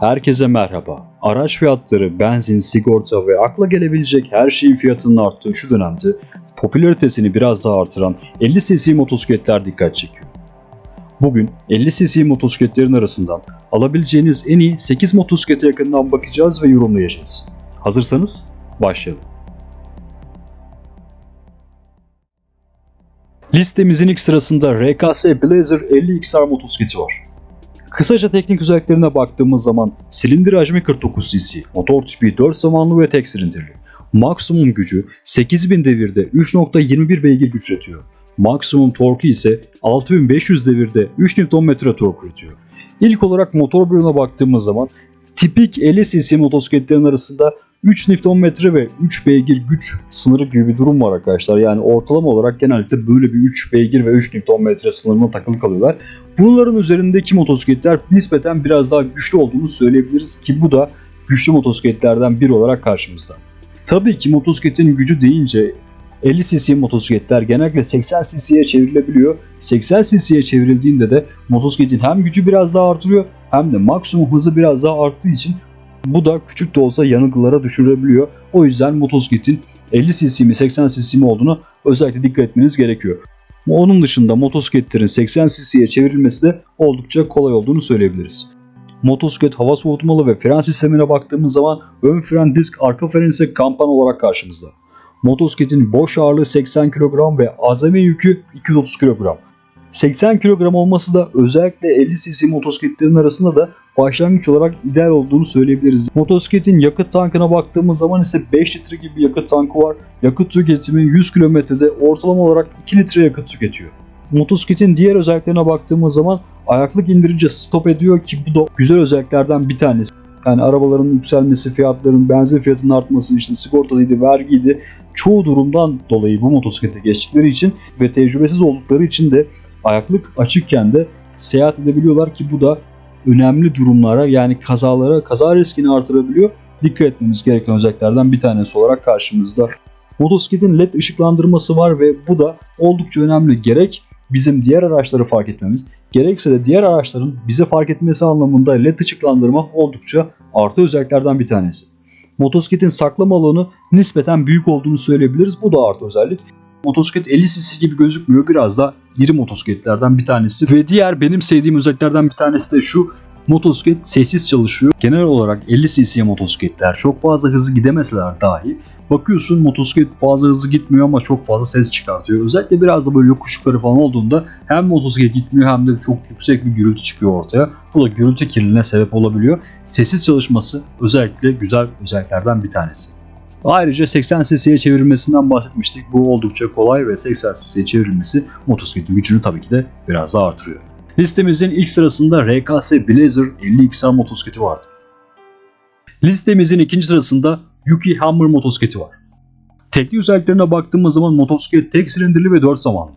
Herkese merhaba. Araç fiyatları, benzin, sigorta ve akla gelebilecek her şeyin fiyatının arttığı şu dönemde popülaritesini biraz daha artıran 50 cc motosikletler dikkat çekiyor. Bugün 50 cc motosikletlerin arasından alabileceğiniz en iyi 8 motosiklete yakından bakacağız ve yorumlayacağız. Hazırsanız başlayalım. Listemizin ilk sırasında RKS Blazer 50XR motosikleti var. Kısaca teknik özelliklerine baktığımız zaman silindir hacmi 49 cc, motor tipi 4 zamanlı ve tek silindirli. Maksimum gücü 8000 devirde 3.21 beygir güç üretiyor. Maksimum torku ise 6500 devirde 3 Nm tork üretiyor. İlk olarak motor bloğuna baktığımız zaman tipik 50 cc motosikletlerin arasında 3 Nm ve 3 beygir güç sınırı gibi bir durum var arkadaşlar. Yani ortalama olarak genellikle böyle bir 3 beygir ve 3 Nm sınırına takılı kalıyorlar. Bunların üzerindeki motosikletler nispeten biraz daha güçlü olduğunu söyleyebiliriz ki bu da güçlü motosikletlerden biri olarak karşımızda. Tabii ki motosikletin gücü deyince 50 cc motosikletler genellikle 80 cc'ye çevrilebiliyor. 80 cc'ye çevrildiğinde de motosikletin hem gücü biraz daha artırıyor hem de maksimum hızı biraz daha arttığı için bu da küçük de olsa yanılgılara düşürebiliyor. O yüzden motosikletin 50 cc mi 80 cc mi olduğunu özellikle dikkat etmeniz gerekiyor. Onun dışında motosikletlerin 80 cc'ye çevrilmesi de oldukça kolay olduğunu söyleyebiliriz. Motosiklet hava soğutmalı ve fren sistemine baktığımız zaman ön fren disk arka fren ise kampan olarak karşımızda. Motosikletin boş ağırlığı 80 kilogram ve azami yükü 230 kilogram. 80 kilogram olması da özellikle 50 cc motosikletlerin arasında da başlangıç olarak ideal olduğunu söyleyebiliriz. Motosikletin yakıt tankına baktığımız zaman ise 5 litre gibi bir yakıt tankı var. Yakıt tüketimi 100 kilometrede ortalama olarak 2 litre yakıt tüketiyor. Motosikletin diğer özelliklerine baktığımız zaman ayaklık indirince stop ediyor ki bu da güzel özelliklerden bir tanesi. Yani arabaların yükselmesi, fiyatların, benzin fiyatının artması, işte sigortalıydı, vergiydi. Çoğu durumdan dolayı bu motosiklete geçtikleri için ve tecrübesiz oldukları için de ayaklık açıkken de seyahat edebiliyorlar ki bu da önemli durumlara yani kazalara, kaza riskini artırabiliyor. Dikkat etmemiz gereken özelliklerden bir tanesi olarak karşımızda. Motosikletin led ışıklandırması var ve bu da oldukça önemli. Gerek bizim diğer araçları fark etmemiz, gerekse de diğer araçların bize fark etmesi anlamında led ışıklandırma oldukça artı özelliklerden bir tanesi. Motosikletin saklama alanı nispeten büyük olduğunu söyleyebiliriz. Bu da artı özellik. Motosiklet 50 cc gibi gözükmüyor. Biraz da iri motosikletlerden bir tanesi. Ve diğer benim sevdiğim özelliklerden bir tanesi de şu. Motosiklet sessiz çalışıyor. Genel olarak 50 cc motosikletler çok fazla hızlı gidemeseler dahi bakıyorsun motosiklet fazla hızlı gitmiyor ama çok fazla ses çıkartıyor. Özellikle biraz da böyle yokuşlukları falan olduğunda hem motosiklet gitmiyor hem de çok yüksek bir gürültü çıkıyor ortaya. Bu da gürültü kirliliğine sebep olabiliyor. Sessiz çalışması özellikle güzel özelliklerden bir tanesi. Ayrıca 80 cc'ye çevirmesinden bahsetmiştik. Bu oldukça kolay ve 80 cc'ye çevrilmesi motosikletin gücünü tabii ki de biraz daha artırıyor. Listemizin ilk sırasında RKS Blazer 50XR motosikleti vardı. Listemizin ikinci sırasında Yuki Hammer motosikleti var. Teknik özelliklerine baktığımız zaman motosiklet tek silindirli ve 4 zamanlı.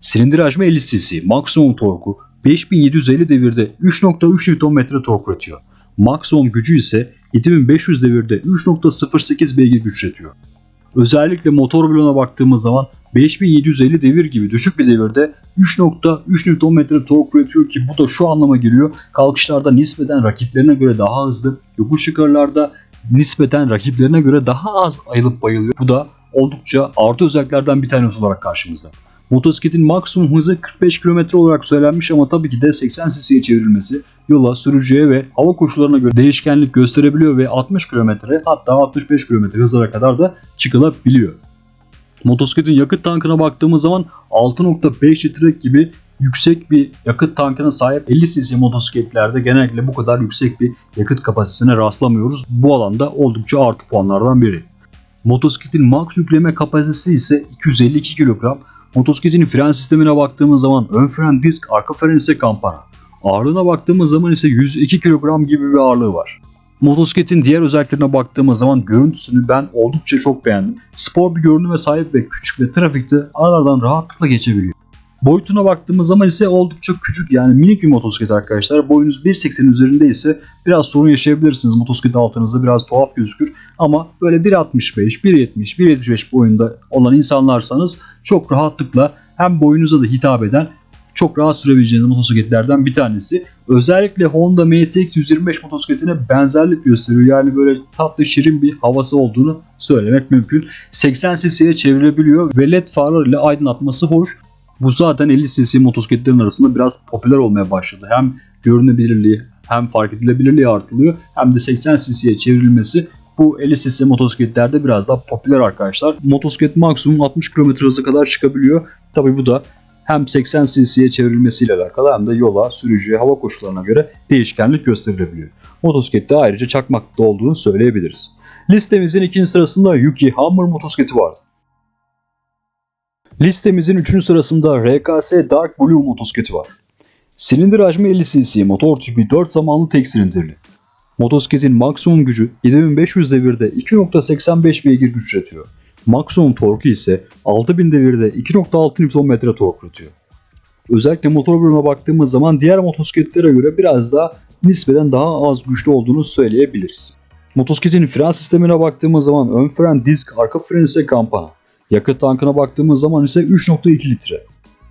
Silindir hacmi 50 cc, maksimum torku 5750 devirde 3.3 Nm tork üretiyor. Maksimum gücü ise 7500 devirde 3.08 beygir güç üretiyor. Özellikle motor bloğuna baktığımız zaman 5750 devir gibi düşük bir devirde 3.3 Nm tork üretiyor ki bu da şu anlama geliyor. Kalkışlarda nispeten rakiplerine göre daha hızlı, yokuş yukarılarda nispeten rakiplerine göre daha az ayılıp bayılıyor. Bu da oldukça artı özelliklerden bir tanesi olarak karşımızda. Motosikletin maksimum hızı 45 km olarak söylenmiş ama tabii ki de 80 cc'ye çevrilmesi yola, sürücüye ve hava koşullarına göre değişkenlik gösterebiliyor ve 60 km hatta 65 km hızlara kadar da çıkılabiliyor. Motosikletin yakıt tankına baktığımız zaman 6.5 litre gibi yüksek bir yakıt tankına sahip 50 cc motosikletlerde genellikle bu kadar yüksek bir yakıt kapasitesine rastlamıyoruz. Bu alanda oldukça artı puanlardan biri. Motosikletin max yükleme kapasitesi ise 252 kilogram. Motosikletin fren sistemine baktığımız zaman ön fren disk, arka fren ise kampana. Ağırlığına baktığımız zaman ise 102 kilogram gibi bir ağırlığı var. Motosikletin diğer özelliklerine baktığımız zaman görüntüsünü ben oldukça çok beğendim. Spor bir görünüme sahip ve küçük ve trafikte aralardan rahatlıkla geçebiliyor. Boyutuna baktığımız zaman ise oldukça küçük yani minik bir motosiklet arkadaşlar. Boyunuz 1.80 üzerinde ise biraz sorun yaşayabilirsiniz. Motosiklet altınızda biraz tuhaf gözükür. Ama böyle 1.65, 1.70, 1.75 boyunda olan insanlarsanız çok rahatlıkla hem boyunuza da hitap eden çok rahat sürebileceğiniz motosikletlerden bir tanesi. Özellikle Honda MSX 125 motosikletine benzerlik gösteriyor. Yani böyle tatlı şirin bir havası olduğunu söylemek mümkün. 80 cc'ye çevirebiliyor ve led farlar ile aydınlatması hoş. Bu zaten 50 cc motosikletlerin arasında biraz popüler olmaya başladı. Hem görünebilirliği hem fark edilebilirliği artılıyor hem de 80 cc'ye çevrilmesi bu 50 cc motosikletlerde biraz daha popüler arkadaşlar. Motosiklet maksimum 60 km hıza kadar çıkabiliyor. Tabi bu da hem 80 cc'ye çevrilmesiyle alakalı hem de yola, sürücüye, hava koşullarına göre değişkenlik gösterilebiliyor. Motosiklette ayrıca çakmakta olduğunu söyleyebiliriz. Listemizin ikinci sırasında Yuki Hammer motosikleti vardı. Listemizin üçüncü sırasında RKS Dark Blue motosikleti var. Silindir hacmi 50 cc, motor tipi 4 zamanlı tek silindirli. Motosikletin maksimum gücü 7500 devirde 2.85 beygir güç üretiyor. Maksimum torku ise 6000 devirde 2.6 Nm tork üretiyor. Özellikle motor bölümüne baktığımız zaman diğer motosikletlere göre biraz daha nispeten daha az güçlü olduğunu söyleyebiliriz. Motosikletin fren sistemine baktığımız zaman ön fren disk, arka fren ise kampana. Yakıt tankına baktığımız zaman ise 3.2 litre.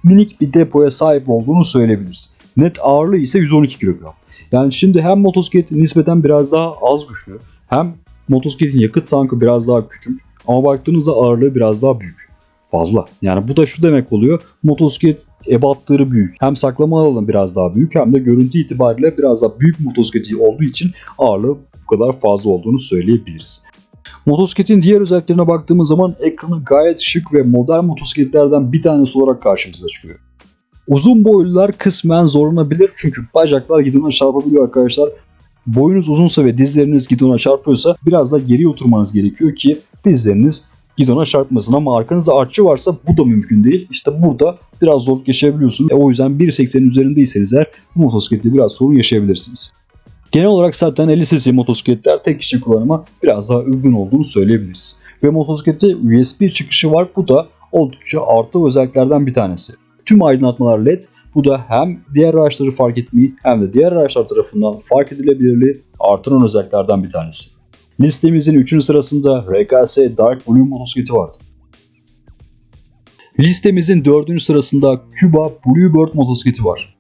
Minik bir depoya sahip olduğunu söyleyebiliriz. Net ağırlığı ise 112 kilogram. Yani şimdi hem motosiklet nispeten biraz daha az güçlü hem motosikletin yakıt tankı biraz daha küçük ama baktığınızda ağırlığı biraz daha büyük. Fazla. Yani bu da şu demek oluyor. Motosiklet ebatları büyük. Hem saklama alanı biraz daha büyük hem de görüntü itibariyle biraz daha büyük motosikleti olduğu için ağırlığı bu kadar fazla olduğunu söyleyebiliriz. Motosikletin diğer özelliklerine baktığımız zaman ekranı gayet şık ve modern motosikletlerden bir tanesi olarak karşımıza çıkıyor. Uzun boylular kısmen zorlanabilir çünkü bacaklar gidona çarpabiliyor arkadaşlar. Boyunuz uzunsa ve dizleriniz gidona çarpıyorsa biraz da geriye oturmanız gerekiyor ki dizleriniz gidona çarpmasın ama arkanızda artçı varsa bu da mümkün değil. İşte burada biraz zorluk yaşayabiliyorsunuz. E, o yüzden 1.80'in üzerindeyseniz eğer bu motosiklette biraz sorun yaşayabilirsiniz. Genel olarak zaten 50 cc motosikletler tek kişi kullanıma biraz daha uygun olduğunu söyleyebiliriz. Ve motosiklette USB çıkışı var. Bu da oldukça artı özelliklerden bir tanesi. Tüm aydınlatmalar LED. Bu da hem diğer araçları fark etmeyi hem de diğer araçlar tarafından fark edilebilirliği artıran özelliklerden bir tanesi. Listemizin 3. sırasında RKS Dark Blue motosikleti vardı. Listemizin 4. sırasında Cuba Bluebird motosikleti var.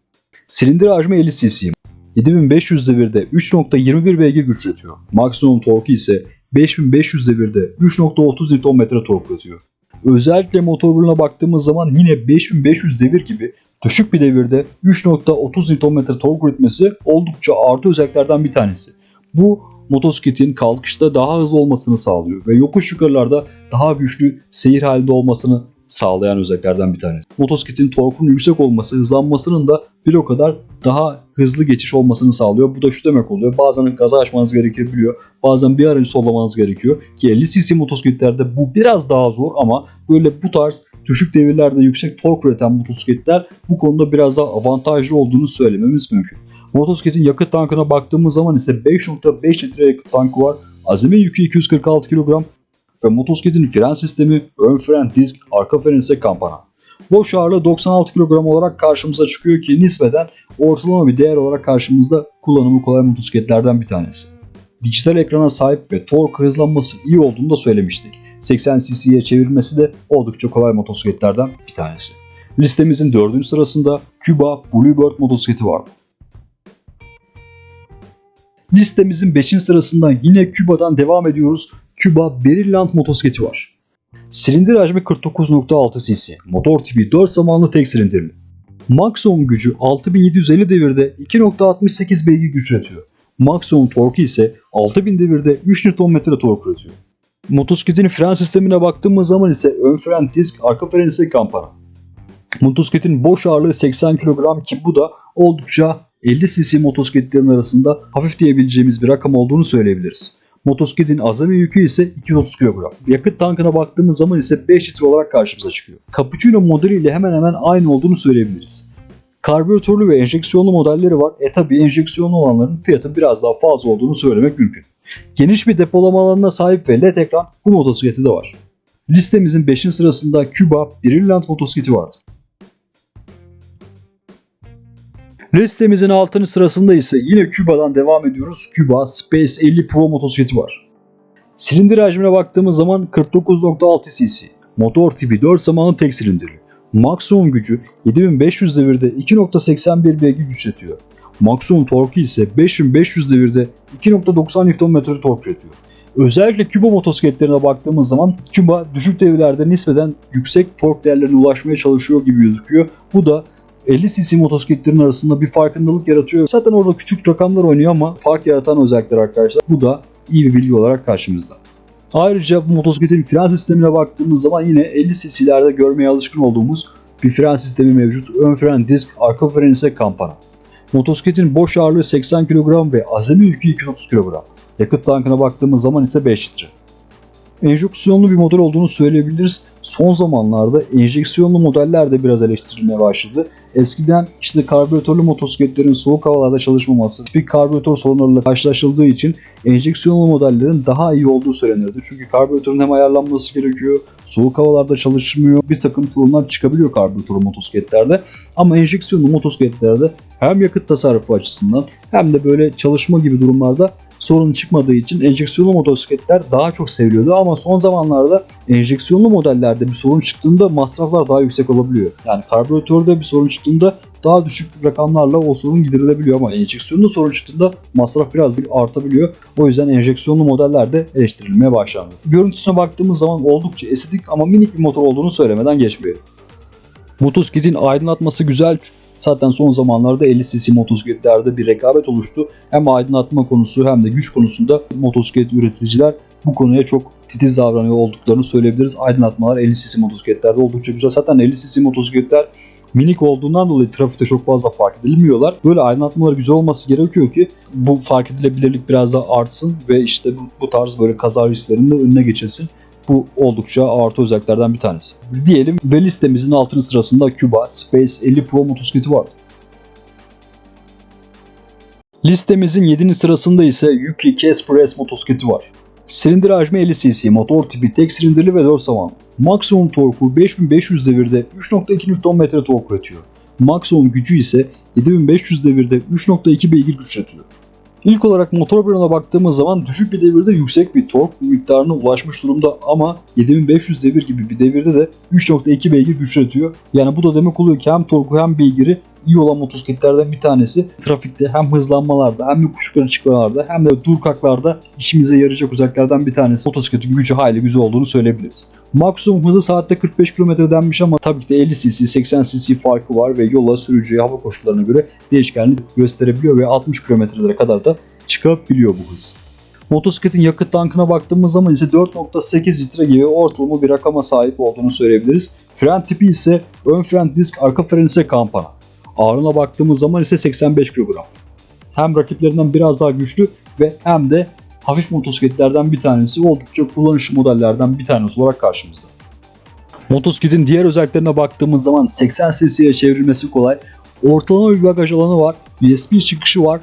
Silindir hacmi 50 cc. 7500 devirde 3.21 beygir güç üretiyor. Maksimum torku ise 5500 devirde 3.30 Nm tork üretiyor. Özellikle motor bölümüne baktığımız zaman yine 5500 devir gibi düşük bir devirde 3.30 Nm tork üretmesi oldukça artı özelliklerden bir tanesi. Bu motosikletin kalkışta daha hızlı olmasını sağlıyor ve yokuş yukarılarda daha güçlü seyir halinde olmasını sağlayan özelliklerden bir tanesi. Motosikletin torkunun yüksek olması hızlanmasının da bir o kadar daha hızlı geçiş olmasını sağlıyor. Bu da şu demek oluyor. Bazen gaza açmanız gerekebiliyor. Bazen bir aracı sollamanız gerekiyor. Ki 50 cc motosikletlerde bu biraz daha zor ama böyle bu tarz düşük devirlerde yüksek tork üreten motosikletler bu konuda biraz daha avantajlı olduğunu söylememiz mümkün. Motosikletin yakıt tankına baktığımız zaman ise 5.5 litre yakıt tankı var. Azami yükü 246 kilogram ve motosikletin fren sistemi, ön fren disk, arka fren ise kampana. Boş ağırlığı 96 kilogram olarak karşımıza çıkıyor ki nispeten ortalama bir değer olarak karşımızda kullanımı kolay motosikletlerden bir tanesi. Dijital ekrana sahip ve tork hızlanması iyi olduğunu da söylemiştik. 80 cc'ye çevirmesi de oldukça kolay motosikletlerden bir tanesi. Listemizin 4. sırasında Cuba Bluebird motosikleti vardı. Listemizin 5. sırasında yine Küba'dan devam ediyoruz. Küba Brilliant motosikleti var. Silindir hacmi 49.6 cc. Motor tipi 4 zamanlı tek silindirli. Maksimum gücü 6750 devirde 2.68 beygir güç üretiyor. Maksimum torku ise 6000 devirde 3 Nm tork üretiyor. Motosikletin fren sistemine baktığımız zaman ise ön fren disk, arka fren ise kampana. Motosikletin boş ağırlığı 80 kilogram ki bu da oldukça 50 cc motosikletlerin arasında hafif diyebileceğimiz bir rakam olduğunu söyleyebiliriz. Motosikletin azami yükü ise 230 kilogram. Yakıt tankına baktığımız zaman ise 5 litre olarak karşımıza çıkıyor. Cappuccino modeliyle hemen hemen aynı olduğunu söyleyebiliriz. Karbüratörlü ve enjeksiyonlu modelleri var. E tabi enjeksiyonlu olanların fiyatı biraz daha fazla olduğunu söylemek mümkün. Geniş bir depolama alanına sahip ve led ekran bu motosikleti de var. Listemizin 5. sırasında Cuba Brilliant motosikleti vardı. Listemizin 6. sırasında ise yine Cuba'dan devam ediyoruz. Cuba Space 50 Pro motosikleti var. Silindir hacmine baktığımız zaman 49.6 cc. Motor tipi 4 zamanlı tek silindirli. Maksimum gücü 7500 devirde 2.81 beygir güç üretiyor. Maksimum torku ise 5500 devirde 2.90 Nm tork üretiyor. Özellikle Cuba motosikletlerine baktığımız zaman Cuba düşük devirlerde nispeten yüksek tork değerlerine ulaşmaya çalışıyor gibi gözüküyor. Bu da 50 cc motosikletlerin arasında bir farkındalık yaratıyor. Zaten orada küçük rakamlar oynuyor ama fark yaratan özellikler arkadaşlar. Bu da iyi bir bilgi olarak karşımızda. Ayrıca bu motosikletin fren sistemine baktığımız zaman yine 50 cc'lerde görmeye alışkın olduğumuz bir fren sistemi mevcut. Ön fren disk, arka fren ise kampana. Motosikletin boş ağırlığı 80 kg ve azami yükü 230 kg. Yakıt tankına baktığımız zaman ise 5 litre. Enjeksiyonlu bir model olduğunu söyleyebiliriz. Son zamanlarda enjeksiyonlu modeller de biraz eleştirilmeye başladı. Eskiden işte karbüratörlü motosikletlerin soğuk havalarda çalışmaması, tipik karbüratör sorunlarıyla karşılaşıldığı için enjeksiyonlu modellerin daha iyi olduğu söylenirdi. Çünkü karbüratörün hem ayarlanması gerekiyor, soğuk havalarda çalışmıyor, bir takım sorunlar çıkabiliyor karbüratörlü motosikletlerde. Ama enjeksiyonlu motosikletlerde hem yakıt tasarrufu açısından hem de böyle çalışma gibi durumlarda sorun çıkmadığı için enjeksiyonlu motosikletler daha çok seviliyordu ama son zamanlarda enjeksiyonlu modellerde bir sorun çıktığında masraflar daha yüksek olabiliyor. Yani karbüratörde bir sorun çıktığında daha düşük rakamlarla o sorun giderilebiliyor ama enjeksiyonlu sorun çıktığında masraf biraz artabiliyor. O yüzden enjeksiyonlu modeller de eleştirilmeye başlandı. Görüntüsüne baktığımız zaman oldukça estetik ama minik bir motor olduğunu söylemeden geçmeyelim. Motosikletin aydınlatması güzel Zaten son zamanlarda 50 cc motosikletlerde bir rekabet oluştu. Hem aydınlatma konusu hem de güç konusunda motosiklet üreticiler bu konuya çok titiz davranıyor olduklarını söyleyebiliriz. Aydınlatmalar 50 cc motosikletlerde oldukça güzel. Zaten 50 cc motosikletler minik olduğundan dolayı trafikte çok fazla fark edilmiyorlar. Böyle aydınlatmalar güzel olması gerekiyor ki bu fark edilebilirlik biraz daha artsın ve işte bu, bu tarz böyle kaza risklerinin de önüne geçilsin. Bu oldukça artı özelliklerden bir tanesi. Diyelim ve listemizin altını sırasında Cuba Space 50 Pro motosikleti var. Listemizin 7. sırasında ise Yuki Casper S motosikleti var. Silindir hacmi 50 cc, motor tipi tek silindirli ve 4 zamanlı. Maksimum torku 5500 devirde 3.2 Nm tork üretiyor. Maksimum gücü ise 7500 devirde 3.2 beygir güç üretiyor. İlk olarak motor bloğuna baktığımız zaman düşük bir devirde yüksek bir tork miktarına ulaşmış durumda ama 7500 devir gibi bir devirde de 3.2 beygir güç üretiyor. Yani bu da demek oluyor ki hem torku hem beygiri iyi olan motosikletlerden bir tanesi. Trafikte hem hızlanmalarda hem de küçük çıkmalarda hem de dur kalklarda işimize yarayacak özelliklerden bir tanesi. Motosikletin gücü hayli güzel olduğunu söyleyebiliriz. Maksimum hızı saatte 45 km denmiş ama tabii ki de 50 cc 80 cc farkı var ve yola sürücüye hava koşullarına göre değişkenlik gösterebiliyor ve 60 kilometrelere kadar da çıkabiliyor bu hız. Motosikletin yakıt tankına baktığımız zaman ise 4.8 litre gibi ortalama bir rakama sahip olduğunu söyleyebiliriz. Fren tipi ise ön fren disk, arka fren ise kampana. Ağırlığına baktığımız zaman ise 85 kilogram. Hem rakiplerinden biraz daha güçlü ve hem de hafif motosikletlerden bir tanesi oldukça kullanışlı modellerden bir tanesi olarak karşımızda. Motosikletin diğer özelliklerine baktığımız zaman 80 cc'ye çevrilmesi kolay. Ortalama bir bagaj alanı var. USB çıkışı var.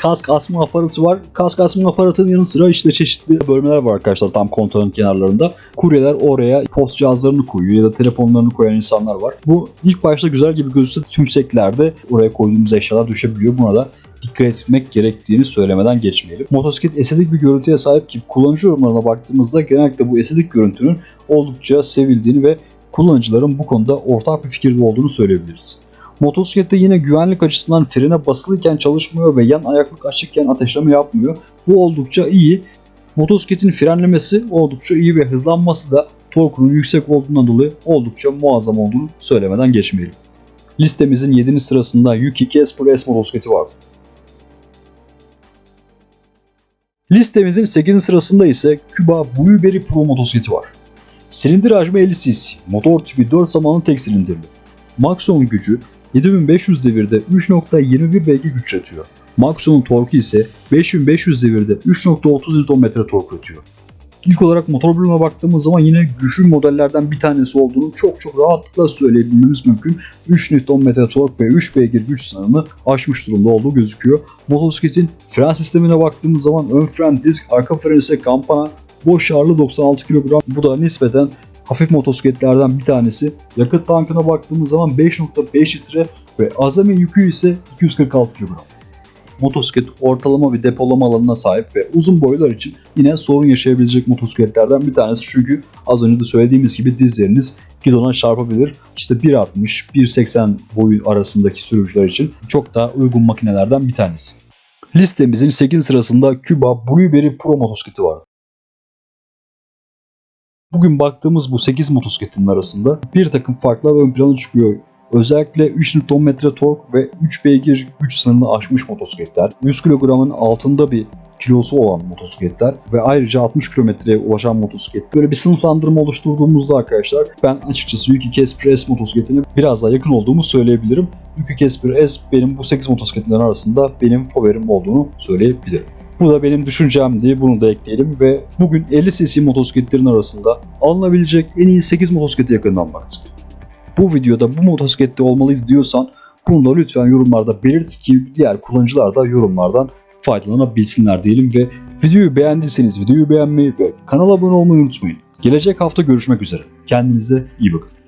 Kask asma aparatı var. Kask asma aparatının yanı sıra işte çeşitli bölmeler var arkadaşlar tam kontağın kenarlarında. Kuryeler oraya post cihazlarını koyuyor ya da telefonlarını koyan insanlar var. Bu ilk başta güzel gibi gözükse tümseklerde oraya koyduğumuz eşyalar düşebiliyor. Buna da dikkat etmek gerektiğini söylemeden geçmeyelim. Motosiklet estetik bir görüntüye sahip ki kullanıcı yorumlarına baktığımızda genellikle bu estetik görüntünün oldukça sevildiğini ve kullanıcıların bu konuda ortak bir fikirde olduğunu söyleyebiliriz. Motosiklette yine güvenlik açısından frene basılıyken çalışmıyor ve yan ayaklık açıkken ateşleme yapmıyor. Bu oldukça iyi. Motosikletin frenlemesi oldukça iyi ve hızlanması da torkunun yüksek olduğundan dolayı oldukça muazzam olduğunu söylemeden geçmeyelim. Listemizin 7. sırasında Yuki Casper S motosikleti vardı. Listemizin 8. sırasında ise Cuba Blueberry Pro motosikleti var. Silindir hacmi 50 cc, motor tipi 4 zamanlı tek silindirli. Maksimum gücü 7500 devirde 3.21 beygir güç üretiyor. Maksimum torku ise 5500 devirde 3.30 Nm tork üretiyor. İlk olarak motor bölümüne baktığımız zaman yine güçlü modellerden bir tanesi olduğunu çok çok rahatlıkla söyleyebilmemiz mümkün. 3 Nm tork ve 3 beygir güç sınırını aşmış durumda olduğu gözüküyor. Motosikletin fren sistemine baktığımız zaman ön fren disk, arka fren ise kampana, boş ağırlığı 96 kg. Bu da nispeten hafif motosikletlerden bir tanesi. Yakıt tankına baktığımız zaman 5.5 litre ve azami yükü ise 246 kg. motosiklet ortalama bir depolama alanına sahip ve uzun boylar için yine sorun yaşayabilecek motosikletlerden bir tanesi. Çünkü az önce de söylediğimiz gibi dizleriniz gidona çarpabilir. İşte 1.60 1.80 boyu arasındaki sürücüler için çok daha uygun makinelerden bir tanesi. Listemizin 8 sırasında Cuba Blueberry Pro motosikleti var. Bugün baktığımız bu 8 motosikletin arasında bir takım farklar ön plana çıkıyor. Özellikle 3 Nm tork ve 3 beygir güç sınırını aşmış motosikletler, 100 kilogramın altında bir kilosu olan motosikletler ve ayrıca 60 kilometreye ulaşan motosiklet. Böyle bir sınıflandırma oluşturduğumuzda arkadaşlar ben açıkçası Yuki Casper S motosikletine biraz daha yakın olduğumu söyleyebilirim. Yuki Casper S benim bu 8 motosikletlerin arasında benim favorim olduğunu söyleyebilirim. Bu da benim düşüncemdi. Bunu da ekleyelim ve bugün 50 cc motosikletlerin arasında alınabilecek en iyi 8 motosiklete yakından baktık. Bu videoda bu motosiklette olmalıydı diyorsan bunu da lütfen yorumlarda belirt ki diğer kullanıcılar da yorumlardan faydalanabilsinler diyelim ve videoyu beğendiyseniz videoyu beğenmeyi ve kanala abone olmayı unutmayın. Gelecek hafta görüşmek üzere. Kendinize iyi bakın.